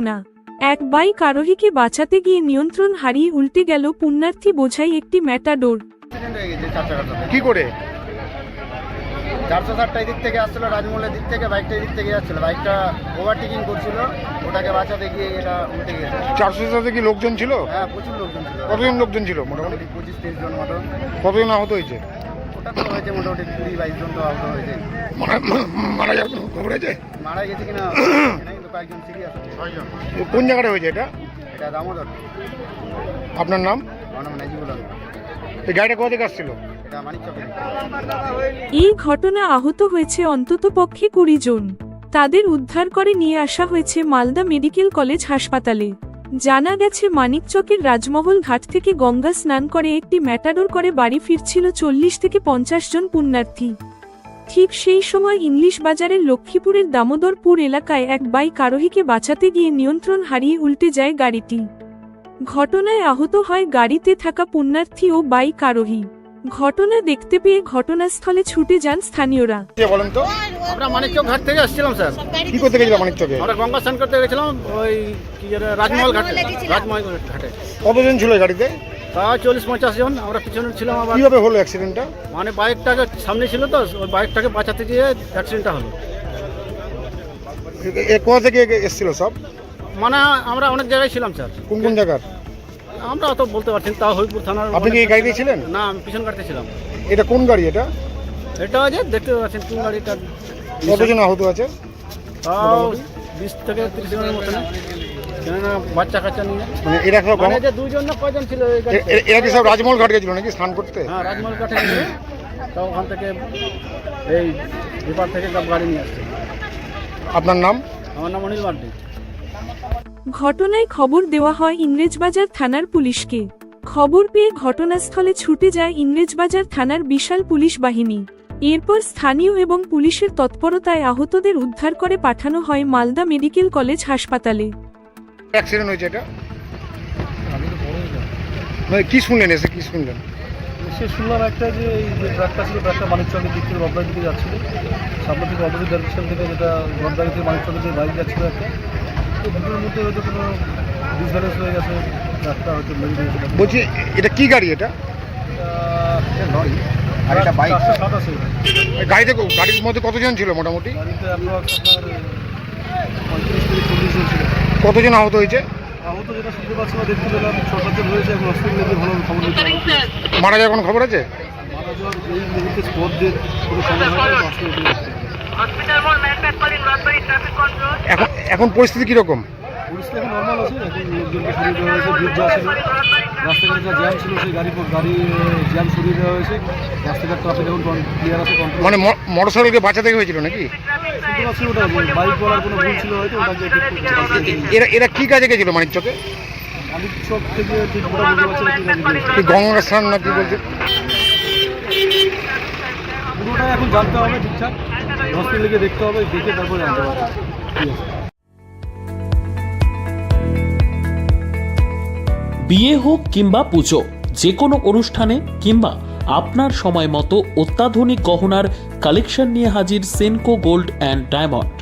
না। এক বাইক আরোহীকে বাঁচাতে গিয়ে নিয়ন্ত্রণ হারিয়ে উল্টে গেল পুণ্যার্থী বোঝাই একটি ম্যাটাডোর। হয়ে গেছে কি করে? চারশো ষাটটা দিক থেকে আসছিল রাজমহলের দিক থেকে বাইকটা দিক থেকে যাচ্ছিল। বাইকটা ওভারটেকিং করছিল ওটাকে বাঁচাতে গিয়ে এটা উল্টে গেছে। চারশো সাথে কি লোকজন ছিল? হ্যাঁ প্রচুর লোকজন ছিল। কতজন লোকজন ছিল মোটামুটি? পঁচিশ তিরিশ জন মতো। কতজন আহত হয়েছে? ওটা তো হয়েছে মোটামুটি কুড়ি বাইশ জন তো আহত হয়েছে। মারা- মারা আছে? মারা গেছে কিনা? কয়েকজন সিরিয়াস আছে। কোন জায়গাটা হয়েছে এটা? এটা দামোদর। আপনার নাম? আমার নাম নাজিবুল এই গাড়িটা কোথা থেকে আসছিল? এটা মানিক চকের এই ঘটনা আহত হয়েছে অন্ততপক্ষে কুড়ি জন। তাদের উদ্ধার করে নিয়ে আসা হয়েছে মালদা মেডিকেল কলেজ হাসপাতালে। জানা গেছে মানিকচকের রাজমহল ঘাট থেকে গঙ্গা স্নান করে একটি ম্যাটাডোর করে বাড়ি ফিরছিল চল্লিশ থেকে পঞ্চাশ জন পুণ্যার্থী। ঠিক সেই সময় ইংলিশ বাজারের লক্ষ্মীপুরের দামোদরপুর এলাকায় এক বাইক আরোহীকে বাঁচাতে গিয়ে নিয়ন্ত্রণ হারিয়ে উল্টে যায় গাড়িটি। ঘটনায় আহত হয় গাড়িতে থাকা পুণ্যার্থী ও বাইক আরোহী ঘটনা দেখতে পেয়ে ঘটনাস্থলে ছুটে যান স্থানীয়রা। বলেন তো? আমরা মানিকচক ঘাট থেকে আসছিলাম স্যার। কি করতে গেছিলাম মানিক চকে আমরা গঙ্গা স্নান করতে গেছিলাম ওই কি রাজমহল ঘাটে। রাজমহল ঘাটে। কতজন ছিল গাড়িতে? তা চল্লিশ পঞ্চাশ জন আমরা পিছনে ছিলাম আবার। কীভাবে হলো অ্যাক্সিডেন্টটা মানে বাইকটাকে সামনে ছিল তো ওই বাইকটাকে বাঁচাতে গিয়ে অ্যাক্সিডেন্টটা হলো। কোথা থেকে এসেছিল সব? মানে আমরা অনেক জায়গায় ছিলাম স্যার। কোন কোন জায়গার? আমরা অত বলতে পারছি তাও হরিপুর থানার আপনি কি এই গাড়িতে ছিলেন? না আমি পিছন গাড়িতে ছিলাম। এটা কোন গাড়ি এটা? এটা যে দেখতে পাচ্ছেন কোন গাড়িটা? কতজন আহত আছে? তাও বিশ থেকে তিরিশ জনের মতো কেননা বাচ্চা কাচ্চা নিয়ে। মানে এরা সব মানে যে দুজন না কয়জন ছিল এই এ- গাড়িতে? এ- এরা কি সব রাজমহল ঘাট গেছিল নাকি স্নান করতে? হ্যাঁ রাজমহল নিয়ে তাও ওখান থেকে এই এপার থেকে সব গাড়ি নিয়ে আসছে। আপনার নাম? আমার নাম অনিল মার্ডি ঘটনায় খবর দেওয়া হয় ইংরেজবাজার থানার পুলিশকে। খবর পেয়ে ঘটনাস্থলে ছুটে যায় ইংরেজবাজার থানার বিশাল পুলিশ বাহিনী। এরপর স্থানীয় এবং পুলিশের তৎপরতায় আহতদের উদ্ধার করে পাঠানো হয় মালদা মেডিকেল কলেজ হাসপাতালে। অ্যাক্সিডেন্ট হয়েছে এটা? মানে কি শুনলেন এসে কি শুনলেন? সে শুনলাম একটা যে এই যে ট্রাকটা ছিল ট্রাকটা মানিকচকের দিক থেকে রবদার দিকে যাচ্ছিল। সামনে থেকে অপোজিট ডাইরেকশন থেকে যেটা রবদারি থেকে মানিকচকের যে বাইক যাচ্ছিল একটা। তো দুটোর মধ্যে হয়তো কোনো ডিসব্যালেন্স হয়ে গেছে ট্রাকটা হয়তো মেরে দিয়েছিল বলছি এটা কি গাড়ি এটা? লরি আর একটা বাইক। চারশো সাত আছে এই গাড়িতে গাড়ির মধ্যে কতজন ছিল মোটামুটি? গাড়িতে আপনার পঁয়ত্রিশ থেকে চল্লিশ জন ছিল। কতজন আহত হয়েছে? আহত যেটা শুনতে পাচ্ছি বা দেখতে পেলাম ছ সাতজন হয়েছে এখন হসপিটালে ভালো খবর নিতে মারা যাওয়ার কোনো খবর আছে? মারা যাওয়ার এই মুহূর্তে স্পট কোনো খবর হয়নি এখন এখন পরিস্থিতি কীরকম? পরিস্থিতি এখন নর্মাল আছে এখন লোকজনকে সরিয়ে দেওয়া হয়েছে ভিড় যা ছিল রাস্তাঘাটে যা জ্যাম ছিল সেই গাড়ি গাড়ি জ্যাম সরিয়ে দেওয়া হয়েছে রাস্তাঘাট ট্রাফিক এখন ক্লিয়ার আছে কন্ট্রোল মানে মোটর সাইকেলকে বাঁচাতে হয়েছিল নাকি? শুনতে পাচ্ছি ওটা বাইক বলার কোনো ভুল ছিল হয়তো ওটাকে এরা এরা কি কাজে গেছিল মানিক চকে? আমি চোখ থেকে ঠিক ওটা বলতে পারছি গঙ্গা স্নান না কি বলছে? পুরোটা এখন জানতে হবে ঠিকঠাক। হসপিটালে গিয়ে দেখতে হবে দেখে তারপরে জানতে হবে। ঠিক আছে। বিয়ে হোক কিংবা পুজো যে কোনো অনুষ্ঠানে কিংবা আপনার সময় মতো অত্যাধুনিক গহনার কালেকশন নিয়ে হাজির সেনকো গোল্ড অ্যান্ড ডায়মন্ড।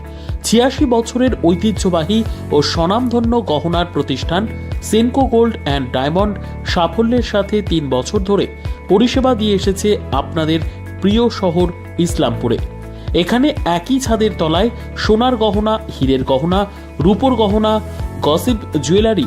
ছিয়াশি বছরের ঐতিহ্যবাহী ও স্বনামধন্য গহনার প্রতিষ্ঠান সেনকো গোল্ড অ্যান্ড ডায়মন্ড সাফল্যের সাথে তিন বছর ধরে পরিষেবা দিয়ে এসেছে আপনাদের প্রিয় শহর ইসলামপুরে। এখানে একই ছাদের তলায় সোনার গহনা, হীরের গহনা, রূপোর গহনা, গসিপ জুয়েলারি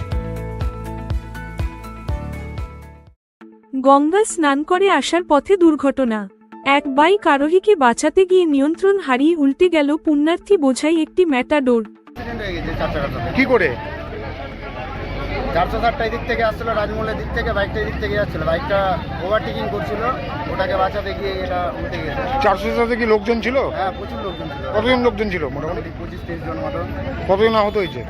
Ganga স্নান করে আসার পথে দুর্ঘটনা। এক বাইক আরোহীকে বাঁচাতে গিয়ে নিয়ন্ত্রণ হারিয়ে উল্টে গেল পুণ্যার্থী বোঝাই একটি ম্যাটাডোর। কি করে? চারশো ষাটটা এদিক থেকে আসছিল রাজমহলের দিক থেকে বাইকটা এদিক থেকে যাচ্ছিল। বাইকটা ওভারটেকিং করছিল ওটাকে বাঁচাতে গিয়ে এটা উল্টে গেছে। চারশো সাথে কি লোকজন ছিল? হ্যাঁ প্রচুর লোকজন ছিল। কতজন লোকজন ছিল মোটামুটি? মোটামুটি পঁচিশ তিরিশ জন মতো। কতজন আহত হয়েছে?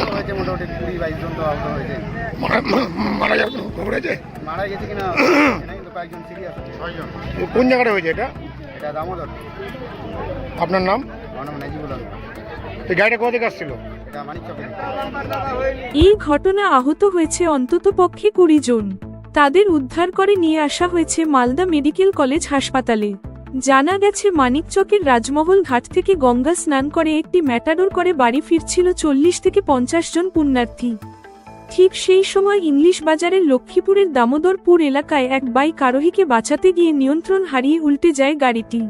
ওটা হয়েছে মোটামুটি কুড়ি বাইশ জন তো আহত হয়েছে। মারা মারা যাওয়ার কোনো খবর আছে? মারা গেছে কিনা কিন্তু কয়েকজন সিরিয়াস ছয়জন। কোন জায়গাটা হয়েছে এটা? এটা দামোদর। আপনার নাম? আমার নাম নাজিবুল এই গাড়িটা কোথা থেকে আসছিল? এই ঘটনা আহত হয়েছে অন্ততপক্ষে কুড়ি জন। তাদের উদ্ধার করে নিয়ে আসা হয়েছে মালদা মেডিকেল কলেজ হাসপাতালে। জানা গেছে মানিকচকের রাজমহল ঘাট থেকে গঙ্গা স্নান করে একটি ম্যাটাডোর করে বাড়ি ফিরছিল চল্লিশ থেকে পঞ্চাশ জন পুণ্যার্থী। ঠিক সেই সময় ইংলিশ বাজারের লক্ষ্মীপুরের দামোদরপুর এলাকায় এক বাইক আরোহীকে বাঁচাতে গিয়ে নিয়ন্ত্রণ হারিয়ে উল্টে যায় গাড়িটি।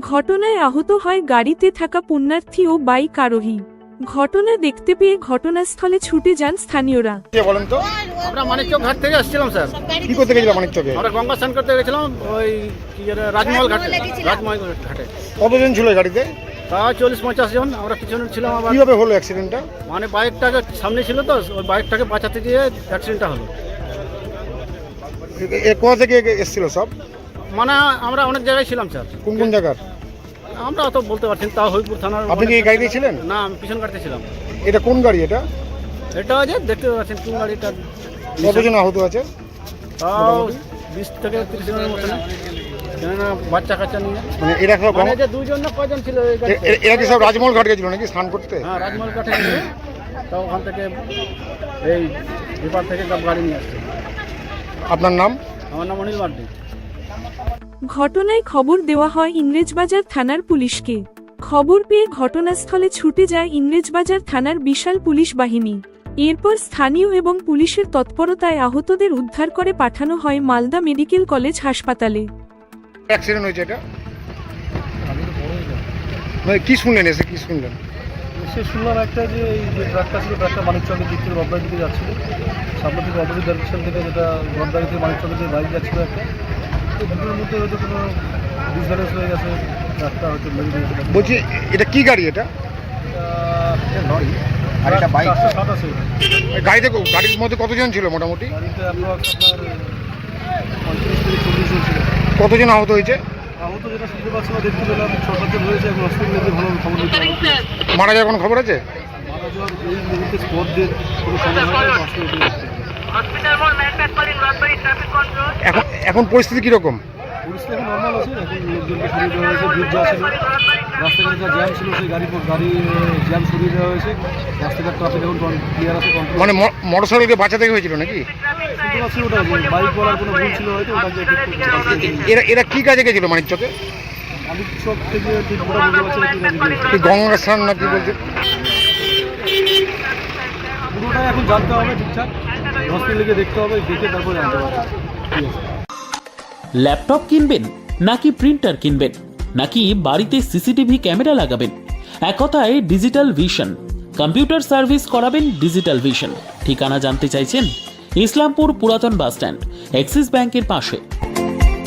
ঘটনায় আহত হয় গাড়িতে থাকা পুণ্যার্থী ও বাইক আরোহী ঘটনা দেখতে পেয়ে ঘটনাস্থলে ছুটে যান স্থানীয়রা। কে বলেন তো? আমরা মানিকচক ঘাট থেকে আসছিলাম স্যার। কি করতে গেছিল মানিক চকে আমরা গঙ্গা স্নান করতে গেছিলাম ওই কি যেন রাজমহল ঘাটে রাজমহল ঘাটে। কতজন ছিল গাড়িতে? তা চল্লিশ পঞ্চাশ জন আমরা পিছনে ছিলাম আবার। কীভাবে হলো অ্যাক্সিডেন্টটা মানে বাইকটাকে সামনে ছিল তো ওই বাইকটাকে বাঁচাতে গিয়ে অ্যাক্সিডেন্টটা হলো। কোথা থেকে এসেছিল সব? মানে আমরা অনেক জায়গায় ছিলাম স্যার। কোন কোন জায়গার? আমরা অত বলতে পারছি না তাও হরিপুর থানার আপনি কি এই গাড়িতে ছিলেন? না আমি পিছন গাড়িতে ছিলাম। এটা কোন গাড়ি এটা? এটা যে দেখতে পাচ্ছেন কোন গাড়িটা? কতজন আহত আছে? তাও বিশ থেকে তিরিশ জনের মতো কেননা বাচ্চা কাচ্চা নিয়ে। মানে এরা সব মানে যে দুজন না ছিল? এরা কি সব রাজমহল ঘাট গেছিল নাকি স্নান করতে? হ্যাঁ রাজমহল গিয়ে তা ওখান থেকে এই বিপার থেকে সব গাড়ি নিয়ে আসছে। আপনার নাম? আমার নাম অনিল মার্ডি ঘটনায় খবর দেওয়া হয় ইংরেজবাজার থানার পুলিশকে। খবর পেয়ে ঘটনাস্থলে ছুটে যায় ইংরেজবাজার থানার বিশাল পুলিশ বাহিনী। এরপর স্থানীয় এবং পুলিশের তৎপরতায় আহতদের উদ্ধার করে পাঠানো হয় মালদা মেডিকেল কলেজ হাসপাতালে। অ্যাক্সিডেন্ট হয়েছে এটা? মানে কি শুনলেন এসে? কি শুনলেন? সে শুনলাম একটা যে এই যে ট্রাকটা ছিল ট্রাকটা মানিকচকের দিক থেকে রবদার দিকে যাচ্ছিল। সামনে থেকে অপোজিট ডাইরেকশন থেকে যেটা রবদারি থেকে মানিকচকের দিকে বাইক যাচ্ছিল একটা তো দুটোর মধ্যে হয়তো কোনো ডিসব্যালেন্স হয়ে গেছে হয়তো দিয়েছে। বলছি এটা কি গাড়ি এটা? লরি। আর এটা বাইক চারশো গাড়িতে গাড়ির মধ্যে কতজন ছিল মোটামুটি? গাড়িতে অ্যাপ্রক্স আপনার পঁয়ত্রিশ থেকে চল্লিশ জন ছিল। কতজন আহত হয়েছে? আহত যেটা শুনতে পাচ্ছি বা দেখতে পেলাম ছ সাতজন হয়েছে এখন হসপিটালে ভালো খবর দিতে মারা যাওয়ার কোনো খবর আছে? মারা যাওয়ার এই মুহূর্তে স্পট দিয়ে কোনো খবর হয় না হসপিটালে এখন এখন পরিস্থিতি কীরকম? পরিস্থিতি এখন নর্মাল আছে এখন লোকজনকে সরিয়ে দেওয়া হয়েছে ভিড় যা ছিল রাস্তাঘাটে যা জ্যাম ছিল সেই গাড়ি গাড়ি জ্যাম সরিয়ে দেওয়া হয়েছে রাস্তাঘাট ট্রাফিক এখন ক্লিয়ার আছে কন্ট্রোল মানে মোটর সাইকেলকে বাঁচাতে হয়েছিল নাকি? ওটা বাইক বলার কোনো ভুল ছিল হয়তো ওটাকে এরা এরা কি কাজে গেছিল মানিক চকে? আমি থেকে ঠিক গঙ্গা স্নান না কি বলছে? পুরোটাই এখন জানতে হবে ঠিকঠাক। দেখতে হবে, দেখে তারপরে ল্যাপটপ কিনবেন নাকি প্রিন্টার কিনবেন? নাকি বাড়িতে সিসিটিভি ক্যামেরা লাগাবেন? এক কথায় ডিজিটাল ভিশন। কম্পিউটার সার্ভিস করাবেন ডিজিটাল ভিশন। ঠিকানা জানতে চাইছেন ইসলামপুর পুরাতন বাস স্ট্যান্ড এক্সিস ব্যাংকের পাশে।